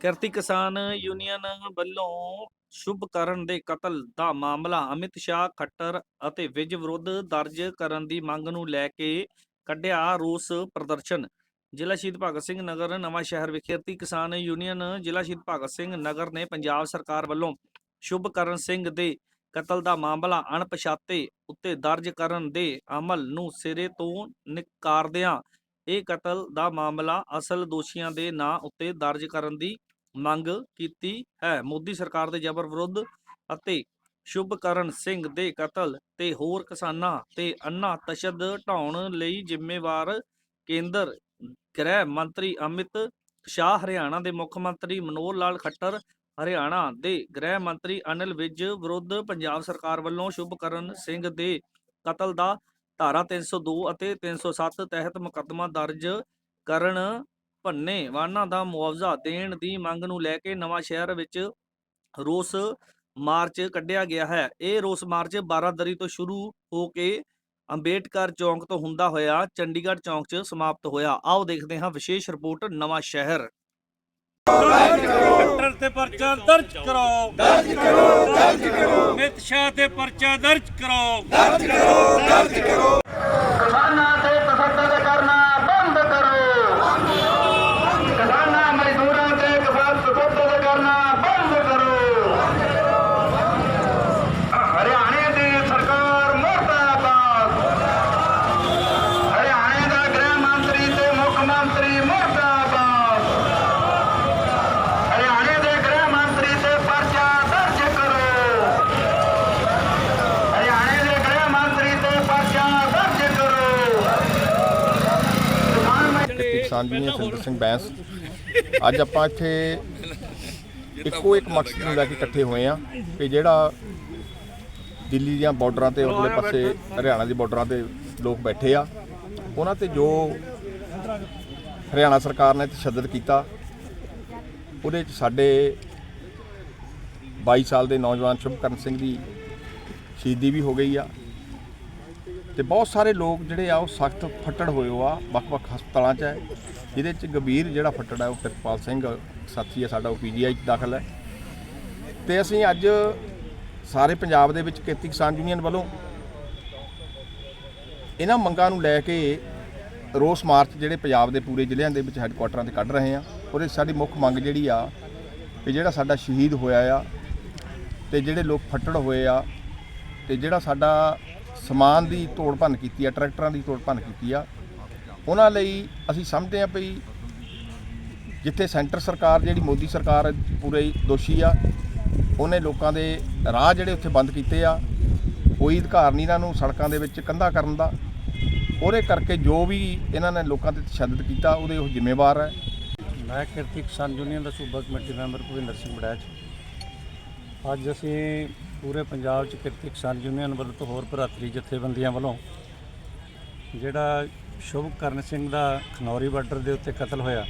Kirti Kisan union ਵੱਲੋਂ ਸ਼ੁਭਕਰਨ ਦੇ ਕਤਲ ਦਾ ਮਾਮਲਾ ਅਮਿਤ ਸ਼ਾਹ, ਖੱਟਰ ਅਤੇ ਵਿਜ ਵਿਰੁੱਧ ਦਰਜ ਕਰਨ ਦੀ ਮੰਗ ਨੂੰ ਲੈ ਕੇ ਕੱਢਿਆ ਰੋਸ ਪ੍ਰਦਰਸ਼ਨ। ਜ਼ਿਲ੍ਹਾ ਸ਼ਹੀਦ ਭਗਤ ਸਿੰਘ ਨਗਰ, ਨਵਾਂ ਸ਼ਹਿਰ ਵਿਖੇ ਕਿਰਤੀ ਕਿਸਾਨ ਯੂਨੀਅਨ ਜ਼ਿਲ੍ਹਾ ਸ਼ਹੀਦ ਭਗਤ ਸਿੰਘ ਨਗਰ ਨੇ ਪੰਜਾਬ ਸਰਕਾਰ ਵੱਲੋਂ ਸ਼ੁਭਕਰਨ ਸਿੰਘ ਦੇ ਕਤਲ ਦਾ ਮਾਮਲਾ ਅਣਪਛਾਤੇ ਉੱਤੇ ਦਰਜ ਕਰਨ ਦੇ ਅਮਲ ਨੂੰ ਸਿਰੇ ਤੋਂ ਨਕਾਰਦਿਆਂ ਇਹ ਕਤਲ ਦਾ ਮਾਮਲਾ ਅਸਲ ਦੋਸ਼ੀਆਂ ਦੇ ਨਾਂ ਉੱਤੇ ਦਰਜ ਕਰਨ ਦੀ ਮੰਗ ਕੀਤੀ ਹੈ। ਮੋਦੀ ਸਰਕਾਰ ਦੇ ਜ਼ਬਰ ਵਿਰੁੱਧ ਅਤੇ ਸ਼ੁਭਕਰਨ ਸਿੰਘ ਦੇ ਕਤਲ ਤੇ ਹੋਰ ਕਿਸਾਨਾਂ ਤੇ ਅੰਨਾ ਤਸ਼ੱਦ ਢਾਉਣ ਲਈ ਜ਼ਿੰਮੇਵਾਰ ਕੇਂਦਰ ਗ੍ਰਹਿ ਮੰਤਰੀ ਅਮਿਤ ਸ਼ਾਹ ਹਰਿਆਣਾ ਦੇ ਮੁੱਖ ਮੰਤਰੀ ਮਨੋਹਰ ਲਾਲ ਖੱਟਰ ਹਰਿਆਣਾ ਦੇ ਗ੍ਰਹਿ ਮੰਤਰੀ ਅਨਿਲ ਵਿਜ ਵਿਰੁੱਧ ਪੰਜਾਬ ਸਰਕਾਰ ਵੱਲੋਂ ਸ਼ੁਭਕਰਨ ਸਿੰਘ ਦੇ ਕਤਲ ਦਾ ਧਾਰਾ 302 ਅਤੇ 307 ਤਹਿਤ ਮੁਕੱਦਮਾ ਦਰਜ ਕਰਨ ਭੰਨੇ ਵਾਹਨਾਂ ਦਾ ਮੁਆਵਜ਼ਾ ਦੇਣ ਦੀ ਮੰਗ ਨੂੰ ਲੈ ਕੇ ਨਵਾਂ ਸ਼ਹਿਰ ਵਿੱਚ ਰੋਸ ਮਾਰਚ ਕੱਢਿਆ ਗਿਆ ਹੈ। ਇਹ ਰੋਸ ਮਾਰਚ 12 ਦਰੀ ਤੋਂ ਸ਼ੁਰੂ ਹੋ ਕੇ ਅੰਬੇਡਕਰ ਚੌਂਕ ਤੋਂ ਹੁੰਦਾ ਹੋਇਆ ਚੰਡੀਗੜ੍ਹ ਚੌਂਕ 'ਚ ਸਮਾਪਤ ਹੋਇਆ। ਆਓ ਦੇਖਦੇ ਹਾਂ ਵਿਸ਼ੇਸ਼ ਰਿਪੋਰਟ ਨਵਾਂ ਸ਼ਹਿਰ। ਖੱਟਰ ਤੇ ਪਰਚਾ ਦਰਜ ਕਰੋ ਦਰਜ ਕਰੋ ਦਰਜ ਕਰੋ। ਸ਼ਾਹ ਤੇ ਪਰਚਾ ਦਰਜ ਕਰੋ ਕਿਸਾਨਾਂ ਤੇ ਤਸੱਦਦ ਕਰਨਾ ਬੰਦ ਕਰੋ ਕਿਸਾਨਾਂ ਮਜ਼ਦੂਰਾਂ ਤੇ ਕਿਸਾਨ ਤਸੱਦਦ ਕਰਨਾ ਬੰਦ ਕਰੋ ਹਰਿਆਣੇ ਦੀ ਸਰਕਾਰ ਮੁਰਦਾਬਾਦ ਹਰਿਆਣੇ ਦਾ ਗ੍ਰਹਿ ਮੰਤਰੀ ਤੇ ਮੁੱਖ ਮੰਤਰੀ ਮੁਰਦਾਬਾਦ ਹਰਿਆਣੇ ਦੇ ਗ੍ਰਹਿ ਮੰਤਰੀ ਤੇ ਪਰਚਾ ਦਰਜ ਕਰੋ ਹਰਿਆਣੇ ਦੇ ਗ੍ਰਹਿ ਮੰਤਰੀ ਤੇ ਪਰਚਾ ਦਰਜ ਕਰੋ ਕਿਸਾਨ ਯੂਨੀਅਨ ਸਿੰਦਰ ਸਿੰਘ ਬੈਂਸ। ਅੱਜ ਆਪਾਂ ਇੱਥੇ ਇੱਕੋ ਇੱਕ ਮਕਸਦ ਨੂੰ ਲੈ ਕੇ ਇਕੱਠੇ ਹੋਏ ਆ ਕਿ ਜਿਹੜਾ ਦਿੱਲੀ ਦੀਆਂ ਬਾਰਡਰਾਂ ਤੇ ਉਰਲੇ ਪਾਸੇ ਹਰਿਆਣਾ ਦੀ ਬਾਰਡਰਾਂ ਤੇ ਲੋਕ ਬੈਠੇ ਆ ਉਹਨਾਂ ਤੇ ਜੋ ਹਰਿਆਣਾ ਸਰਕਾਰ ਨੇ ਤਸ਼ੱਦਦ ਕੀਤਾ ਉਹਦੇ ਚ ਸਾਡੇ 22 ਸਾਲ ਦੇ ਨੌਜਵਾਨ ਸ਼ੁਭਕਰਨ ਸਿੰਘ ਦੀ ਸ਼ਹੀਦੀ ਵੀ ਹੋ ਗਈ ਆ। ਤੇ ਬਹੁਤ ਸਾਰੇ ਲੋਕ ਜਿਹੜੇ ਆ ਉਹ ਸਖਤ ਫੱਟੜ ਹੋਏ ਆ, ਵੱਖ-ਵੱਖ ਹਸਪਤਾਲਾਂ 'ਚ ਹੈ ਜਿਹਦੇ 'ਚ ਗੰਭੀਰ ਜਿਹੜਾ ਫੱਟੜ ਹੈ ਉਹ ਪ੍ਰਿਤਪਾਲ ਸਿੰਘ ਸਾਥੀ ਹੈ ਸਾਡਾ ਉਹ ਪੀਜੀਆਈ 'ਚ ਦਾਖਲ ਹੈ ਤੇ ਅਸੀਂ ਅੱਜ ਸਾਰੇ ਪੰਜਾਬ ਦੇ ਵਿੱਚ ਖੇਤੀ ਕਿਸਾਨ ਯੂਨੀਅਨ ਵੱਲੋਂ ਇਹਨਾਂ ਮੰਗਾਂ ਨੂੰ ਲੈ ਕੇ ਰੋਸ ਮਾਰਚ ਜਿਹੜੇ ਪੰਜਾਬ ਦੇ ਪੂਰੇ ਜ਼ਿਲ੍ਹਿਆਂ ਦੇ ਵਿੱਚ ਹੈੱਡਕੁਆਟਰਾਂ ਤੇ ਕੱਢ ਰਹੇ ਆ। ਉਹਦੇ 'ਚ ਸਾਡੀ ਮੁੱਖ ਮੰਗ ਜਿਹੜੀ ਆ ਕਿ ਜਿਹੜਾ ਸਾਡਾ ਸ਼ਹੀਦ ਹੋਇਆ ਆ ਤੇ ਜਿਹੜੇ ਲੋਕ ਫੱਟੜ ਹੋਏ ਆ ਤੇ ਜਿਹੜਾ ਸਾਡਾ ਸਮਾਨ ਦੀ ਤੋੜ ਭੰਨ ਕੀਤੀ ਆ, ਟਰੈਕਟਰਾਂ ਦੀ ਤੋੜ ਭੰਨ ਕੀਤੀ ਆ। ਉਹਨਾਂ ਲਈ ਅਸੀਂ ਸਮਝਦੇ ਆ ਵੀ ਜਿੱਥੇ ਸੈਂਟਰ ਸਰਕਾਰ, ਜਿਹੜੀ ਮੋਦੀ ਸਰਕਾਰ ਪੂਰੇ ਦੋਸ਼ੀ ਆ, ਉਹਨੇ ਲੋਕਾਂ ਦੇ ਰਾਹ ਜਿਹੜੇ ਉੱਥੇ ਬੰਦ ਕੀਤੇ ਆ, ਕੋਈ ਅਧਿਕਾਰ ਨਹੀਂ ਇਹਨਾਂ ਨੂੰ ਸੜਕਾਂ ਦੇ ਵਿੱਚ ਕੰਧਾ ਕਰਨ ਦਾ। ਉਹਦੇ ਕਰਕੇ ਜੋ ਵੀ ਇਹਨਾਂ ਨੇ ਲੋਕਾਂ ਤੇ ਤਸ਼ੱਦਦ ਕੀਤਾ, ਉਹਦੇ ਉਹ ਜ਼ਿੰਮੇਵਾਰ ਹੈ। ਮੈਂ ਕਿਰਤੀ ਕਿਸਾਨ ਯੂਨੀਅਨ ਦਾ ਸੂਬਾ ਕਮੇਟੀ ਮੈਂਬਰ ਭੁਪਿੰਦਰ ਸਿੰਘ ਬੜੈਚ। ਅੱਜ ਅਸੀਂ ਪੂਰੇ ਪੰਜਾਬ 'ਚ ਕਿਰਤੀ ਕਿਸਾਨ ਯੂਨੀਅਨ ਵੱਲੋਂ ਤੋਂ ਹੋਰ ਭਰਾਤਰੀ ਜਥੇਬੰਦੀਆਂ ਵੱਲੋਂ ਜਿਹੜਾ ਸ਼ੁਭਕਰਨ ਸਿੰਘ ਦਾ ਖਨੌਰੀ ਬਾਰਡਰ ਦੇ ਉੱਤੇ ਕਤਲ ਹੋਇਆ,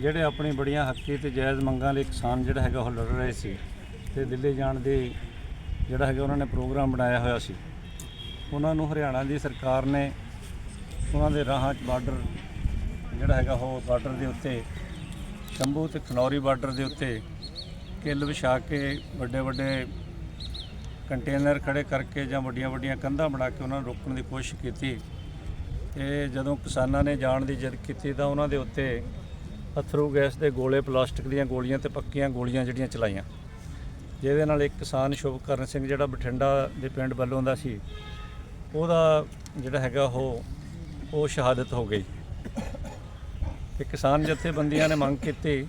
ਜਿਹੜੇ ਆਪਣੀ ਬੜੀਆਂ ਹੱਕੀ ਤੇ ਜਾਇਜ਼ ਮੰਗਾਂ ਲਈ ਕਿਸਾਨ ਜਿਹੜਾ ਹੈਗਾ ਉਹ ਲੜ ਰਹੇ ਸੀ ਤੇ ਦਿੱਲੀ ਜਾਣ ਦੀ ਜਿਹੜਾ ਹੈਗਾ ਉਹਨਾਂ ਨੇ ਪ੍ਰੋਗਰਾਮ ਬਣਾਇਆ ਹੋਇਆ ਸੀ, ਉਹਨਾਂ ਨੂੰ ਹਰਿਆਣਾ ਦੀ ਸਰਕਾਰ ਨੇ ਉਹਨਾਂ ਦੇ ਰਾਹਾਂ 'ਚ ਬਾਰਡਰ ਜਿਹੜਾ ਹੈਗਾ ਉਹ ਬਾਰਡਰ ਦੇ ਉੱਤੇ, ਸ਼ੰਭੂ ਤੇ ਖਨੌਰੀ ਬਾਰਡਰ ਦੇ ਉੱਤੇ ਕਿੱਲ ਵਿਛਾ ਕੇ ਵੱਡੇ ਵੱਡੇ ਕੰਟੇਨਰ ਖੜੇ ਕਰਕੇ ਜਾਂ ਵੱਡੀਆਂ ਵੱਡੀਆਂ ਕੰਧਾਂ ਬਣਾ ਕੇ ਉਹਨਾਂ ਨੂੰ ਰੋਕਣ ਦੀ ਕੋਸ਼ਿਸ਼ ਕੀਤੀ। ਤੇ ਜਦੋਂ ਕਿਸਾਨਾਂ ਨੇ ਜਾਣ ਦੀ ਜਿੱਦ ਕੀਤੀ ਤਾਂ ਉਹਨਾਂ ਦੇ ਉੱਤੇ ਅਥਰੂ ਗੈਸ ਦੇ ਗੋਲੇ, ਪਲਾਸਟਿਕ ਦੀਆਂ ਗੋਲੀਆਂ ਤੇ ਪੱਕੀਆਂ ਗੋਲੀਆਂ ਜਿਹੜੀਆਂ ਚਲਾਈਆਂ। ਜਿਹਦੇ ਨਾਲ ਇੱਕ ਕਿਸਾਨ ਸ਼ੁਭਕਰਨ ਸਿੰਘ ਜਿਹੜਾ ਬਠਿੰਡਾ ਦੇ ਪਿੰਡ ਵੱਲੋਂ ਦਾ ਸੀ, ਉਹਦਾ ਜਿਹੜਾ ਹੈਗਾ ਉਹ ਉਹ ਸ਼ਹਾਦਤ ਹੋ ਗਈ। ਤੇ ਕਿਸਾਨ ਜਥੇਬੰਦੀਆਂ ਨੇ ਮੰਗ ਕੀਤੀ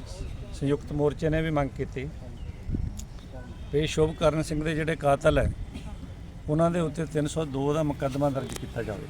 ਸੰਯੁਕਤ ਮੋਰਚੇ ਨੇ ਵੀ ਮੰਗ ਕੀਤੀ। ਵੀ ਸ਼ੁਭਕਰਨ ਸਿੰਘ ਦੇ ਜਿਹੜੇ ਕਾਤਲ ਹੈ, ਉਹਨਾਂ ਦੇ ਉੱਤੇ 302 ਦਾ ਮੁਕੱਦਮਾ ਦਰਜ ਕੀਤਾ ਜਾਵੇ।